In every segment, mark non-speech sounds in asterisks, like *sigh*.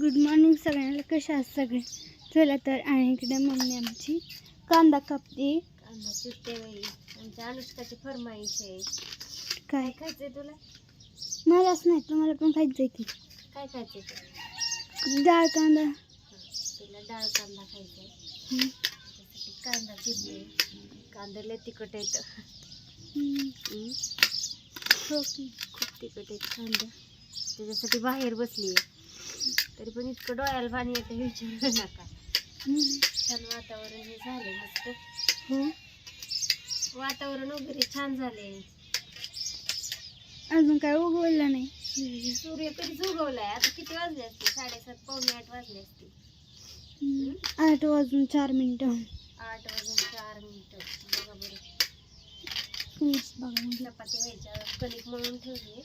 Good morning सगळ्यांना. कशा आहात सगळे? चला तर आणि इकडे मम्मी आमची कांदा कापते. कांदा चिरते बाई. आमच्या अनुष्काची फरमाईश आहे. काय? खायचंय तुला? मलाच नाही तुम्हाला पण खायचं आहे की. काय खायचंय? डाळ कांदा. तुला डाळ कांदा खायचाय. त्यासाठी कांदा चिरते. कांद्याला तिखट येतं. हो. खूप तिखट येत कांदा. त्याच्यासाठी बाहेर बसली तरी पण इतकं डोळ्याला पाणी येतं विचारू नका. छान वातावरण हे झाले मस्त. हो. वातावरण वगैरे छान झाले अजून काय उगवलं नाही. सूर्य कधीच उगवलाय आता किती वाजले असते साडेसात पावणे आठ वाजले असते हम्म. आठ वाजून चार मिनिटं. आठ वाजून चार मिनिटं. बघा बरं. बघा म्हटलं. चपाती व्हायच्या कणिक मळून ठेवली.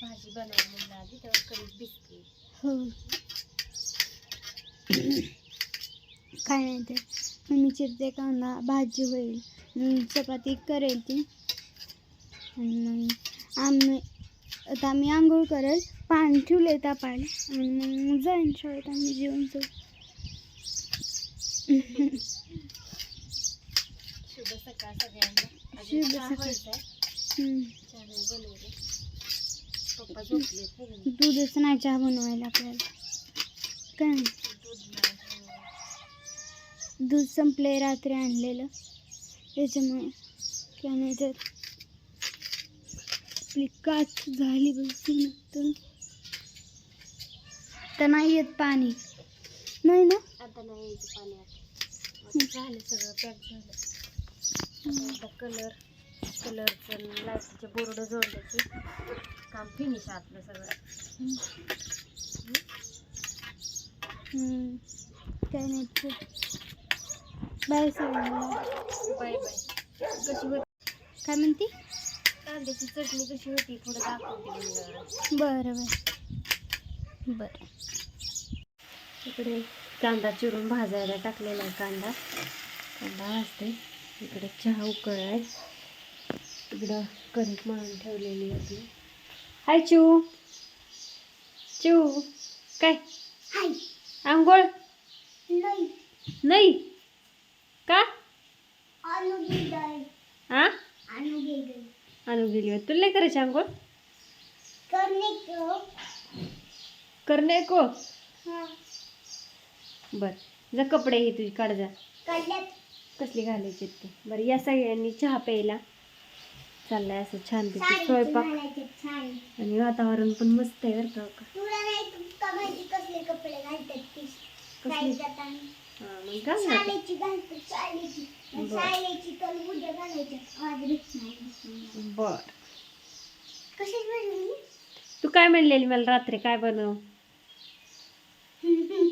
भाजी बनवायला म्हणलं आधी तेव्हा कणिक भिजते काय नाही ते मम्मी चिरते कांदा भाजी होईल. चपाती करेल ती. आणि मग आम्ही आता आम्ही आंघोळ करेल. पाणी ठेवले तापायला. आणि मग जाईन शाळेत आम्ही जेवण जाऊ. शुभ सकाळ सगळ्यांना. शुभ सकाळ. व्हायचाय. हम्म. चहा नाही बनवले पप्पा झोपले दूधच नाही चहा बनवायला आपल्याला. काय. दूध संपले रात्री आणलेलं. त्याच्यामुळे काय नाही तर आपली काच झाली बसून तर तर नाही येत पाणी. नाही ना? आता नाही यायचं पाणी. आता आता झालं सगळं पॅक झालं. आता कलर कलरचं लाईटचे बोर्ड जोडल्याचे काम फिनिश आपलं सगळं. हम्म. काय नाही बाय सगळ्यांना. Bye bye. कशी होती? काय म्हणते? कांद्याची चटणी कशी होती? थोडं दाखवते बरं बरं. बरं. इकडे कांदा चिरून भाजायला टाकलेला आहे कांदा. कांदा भाजते. इकडे चहा उकळ आहे इकडं कणिक म्हणून ठेवलेली होती हाय चिऊ. चिऊ काय? आंघोळ? नाही. नाही? का? आणू गेलं हा आणू होती तुला नाही करायची आंघोळ? करणे को? हां. बर. जा कपडे हे तुझी काढ जा. कसली घालायची ते? बरं या सगळ्यांनी चहा प्यायला. चाललाय असं छानपैकी स्वयंपाक. आणि वातावरण पण मस्त आहे बरं का हा, आणि बरं. तू काय म्हणलेली मला रात्री? काय बनव?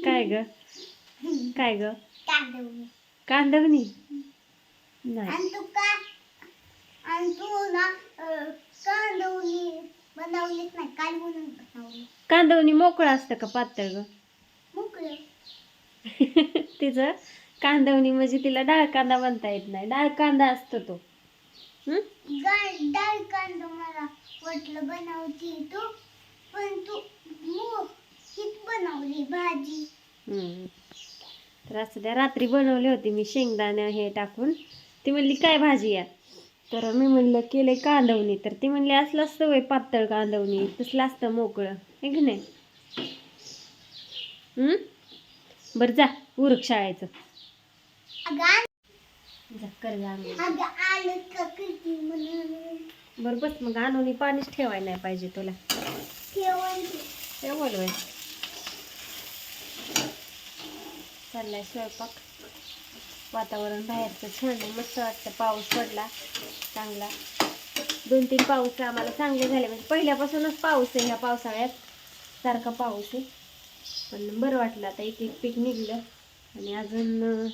काय ग? काय ग? कांदवणी नाही. आणि तू ना अं, कांदवली बनवलीच नाही काल बनवून बनवली. कांदवणी मोकळं असतं का पातळ ग? मोकळं. *laughs* तिचं कांदवणी म्हणजे तिला डाळ कांदा बनता येत नाही. डाळ कांदा असतो तो. हं? गाय डाळ कांदा मला वाटलं बनवती तू पण तू मो हीच बनवली भाजी. हं. तर असं द्या रात्री बनवली होती मी शेंगदाणे हे टाकून. ती म्हणली काय भाजी आहे तर मी म्हणलं केले कांदवणी. तर ती म्हणली असलं असतं वय पातळ कांदवणी तसलं असतं मोकळं. हे की नाही? बरं जा उरक शाळेचं. जा कर जा बरं बस मग आणून पाणीच ठेवायला नाही पाहिजे तुला. ठेवून ठेवल वय चाललाय स्वयंपाक. वातावरण बाहेरचं छान आहे. मस्त वाटतं. पाऊस पडला चांगला. दोन तीन पाऊस आम्हाला चांगले झाले. म्हणजे पहिल्यापासूनच पाऊस आहे ह्या पावसाळ्यात. सारखा पाऊस आहे. पण बरं वाटलं आता एक एक पीक निघलं आणि अजून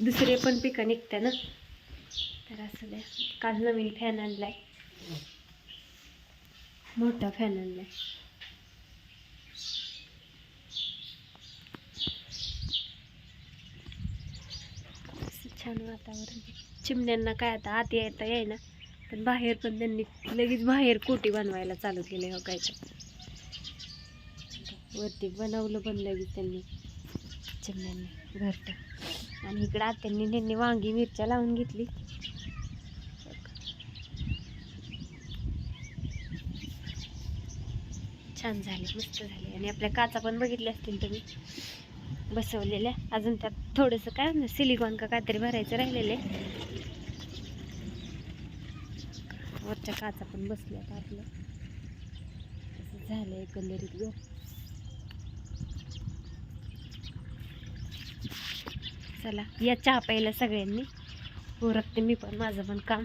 दुसरे पण पिकं निघते ना. तर असं द्या. काल नवीन फॅन आणलाय. मोठा फॅन आणलाय असं छान वातावरण चिमण्यांना काय आता आत येता येईना पण बाहेर पण त्यांनी लगेच बाहेर कोटी बनवायला चालू केले हो काय तर. वरती बनवलं पण लगेच त्यांनी चिमण्यांनी घरट. आणि इकडं आत्यांनी त्यांनी वांगी मिरच्या लावून घेतली. छान झाले मस्त झाले. आणि आपल्या काचा पण बघितल्या असतील तुम्ही? बसवलेल्या. अजून त्यात थोडंसं काय सिलिकॉन का काहीतरी भरायचं राहिलेले वरच्या काचा पण बसल्यात आपलं असं झालं एकंदरीत ग. चला या चहा प्यायला सगळ्यांनी. उरकते मी पण माझं पण काम.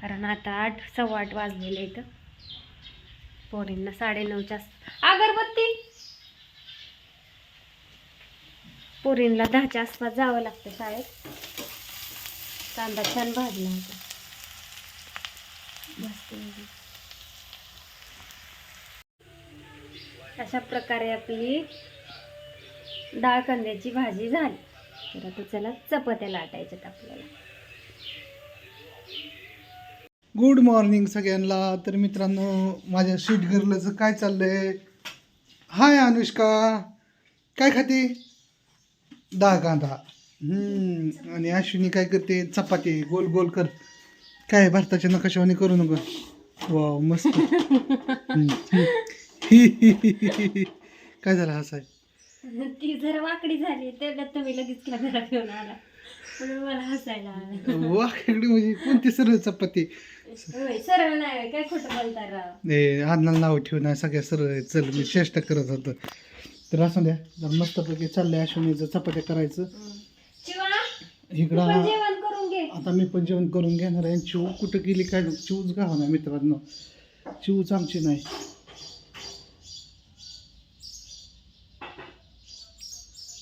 कारण आता आठ सव्वा आठ वाजलेलं इथं पोरींना साडेनऊच्या अगरबत्ती! पोरींला दहाच्या आसपास जावं लागतं शाळेत. कांदा छान भाजला होता. अशा प्रकारे आपली डाळ कांद्याची भाजी झाली. तर आता चला चपात्या लाटायच्यात आपल्याला. गुड मॉर्निंग सगळ्यांना. तर मित्रांनो माझ्या स्वीट गर्लचं काय चाललंय? हाय अनुष्का. काय खाते? डाळ कांदा. हम्म, आणि अश्विनी काय करते? चपाती गोल गोल कर. काय भारताच्या नकाशावानी करू नको. वा मस्त. हि, हि, हि, हि, हि. काय झालं हसाय ती जरा वाकडी झाली तुम्ही लगेच कॅमेरा घेऊन आला. म्हणून मला हसायला आलं. वा खेकडी म्हणजे कोणती सरळ चपाती? होय, सरळ नाही काय खोटं बोलता राव? ए आदनाला नाव ठेवून सगळ्या सरळ. चल मी चेष्टा करत होतो. तर असं द्या. जर मस्तपैकी चाललंय अश्विनीचं चपात्या करायचं. इकडं आता मी पण जेवण करून घेणार आहे. चिव कुठं गेली काय. चिवच गाव ना मित्रांनो. चिवच आमची नाही.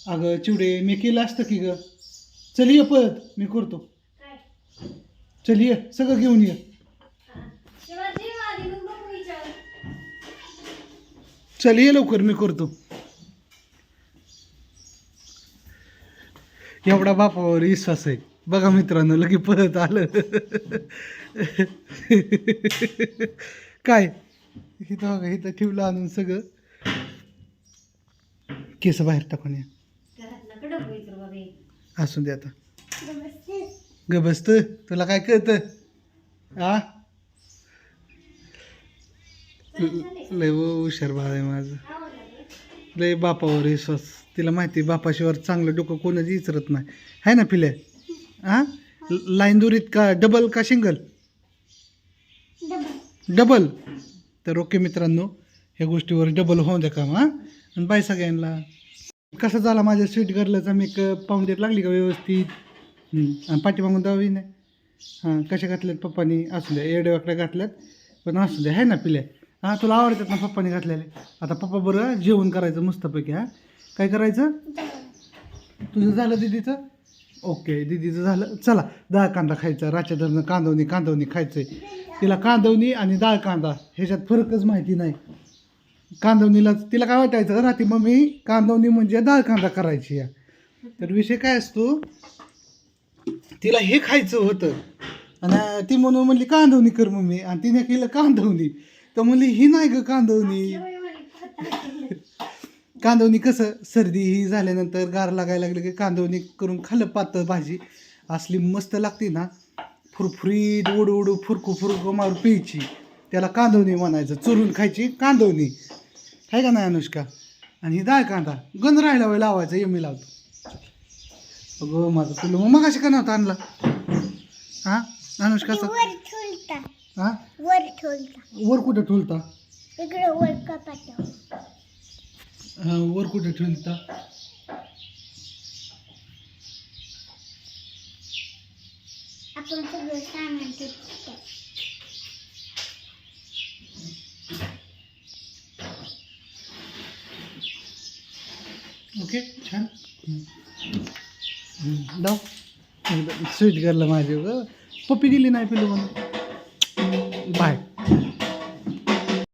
अगं चिवडे मी केलं असतं की ग? चल ये पळत. मी करतो. चल ये. सगळं घेऊन ये. चल ये लवकर. मी करतो. एवढा बापावर विश्वास आहे. बघा मित्रांनो लगे परत आलं. काय? इथं बघा इथं ठेवलं आणून सगळं. केस बाहेर टाकून या. असू दे आता. ग बसत तुला काय कळतं? आ? लय हुशार बाळ आहे माझं. लय बापावर विश्वास. तिला माहिती आहे, बापाशिवाय चांगलं डोकं कोणाच इचरत नाही. आहे ना पिल्या? हा? लाईन दुरीत का डबल का सिंगल डबल तर ओके मित्रांनो ह्या गोष्टीवर डबल होऊन द्या काम हां? आणि बाय सगळ्यांना. कसा झाला माझ्या स्वीट गर्लचा मेकअप पाहून देत लागली का व्यवस्थित? आणि पाठीमागून दहावी नाही हां कशा घातल्यात पप्पानी? असू द्या एवढ्या वाकड्या घातल्यात पण असू द्या है ना पिल्या? हां तुला आवडतात ना पप्पानी घातलेले? आता पप्पा बरं जेवण करायचं मस्तपैकी हां? काय करायचं? तुझं झालं दिदीचं? ओके दिदीचं झालं. चला डाळ कांदा खायचा. राच्या धरणं कांदवणी कांदवणी खायचंय. तिला कांदवणी आणि डाळ कांदा ह्याच्यात फरकच माहिती नाही. कांदवणीला तिला काय वाटायचं? रात्री मम्मी कांदवणी म्हणजे डाळ कांदा करायची या तर विषय काय असतो? तिला हे खायचं होतं. आणि ती म्हणून म्हणली कांदवणी कर मम्मी. आणि तिने केलं कांदवणी. तर म्हणली ही नाही ग कांदवणी. कांदवणी कसं? सर्दी ही झाल्यानंतर गार लागायला लागले की कांदवणी करून खाल्लं पातळ भाजी. असली मस्त लागते ना फुरफुरीत उडू उडू फुरकू फुरकू मारू प्यायची. त्याला कांदवणी म्हणायचं चुरून खायची कांदवणी. आहे का नाही अनुष्का? आणि ही डाळ कांदा गंध राहिला वेळ लावायचा यमी लावतो. अगं माझं पिल्लू मग मगाशी का नव्हता आणला? हा? अनुष्काचा वर ठुलता हा? वर ठुलता वर कुठं ठुलता इकडे वर कपाट हा, वर कुठं ठुलता आपण सगळं सामान ठेवतो. ओके छान. एकदम स्वीट गर्ल माझी ग पप्पी दिली नाही पिलू म्हणून. बाय.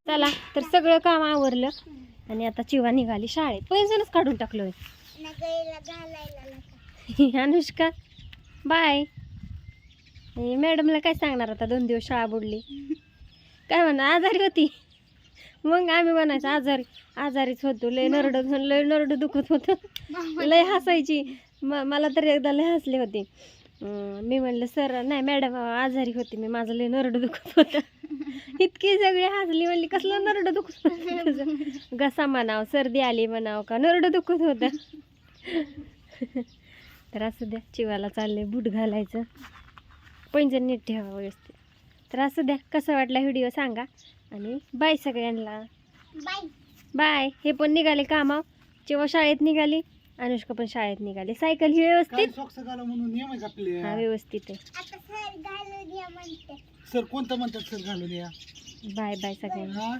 चला तर सगळं काम आवरलं. आणि आता चिवा निघाली शाळेत. पैजणच काढून टाकलोय *laughs* अनुष्का बाय. मॅडमला काय सांगणार आता दोन दिवस शाळा बुडली? काय म्हणणार आजारी होती. मग आम्ही म्हणायचं आजारी आजारीच होतो. लय नरड लय नरड दुखत होतं. लय हसायची. म मला तर एकदा लय हसले होते. मी म्हणलं सर नाही मॅडम आजारी होते. मी माझं लय नरड दुखत होतं. इतकी सगळी हसली म्हणली कसलं नरड दुखत? घसा म्हणाव सर्दी आली म्हणाव का? नरड दुखत होतं. तर असू द्या चिवाला चाललंय बूट घालायचं. पैंजण नीट ठेवा व्यवस्थित. तर असू द्या कसा वाटला व्हिडिओ सांगा. आणि बाय सगळ्यांना. बाय. बाय. हे पण निघाले कामाव जेव्हा शाळेत निघाली अनुष्का पण शाळेत निघाली. सायकल ही व्यवस्थित? सॉक्स घाला म्हणून नियम आहे आपले? हा व्यवस्थित आहे. आता सर घालू द्या म्हणते. सर कोणतं म्हणतात सर घालून या? बाय बाय सगळ्यांना. हा?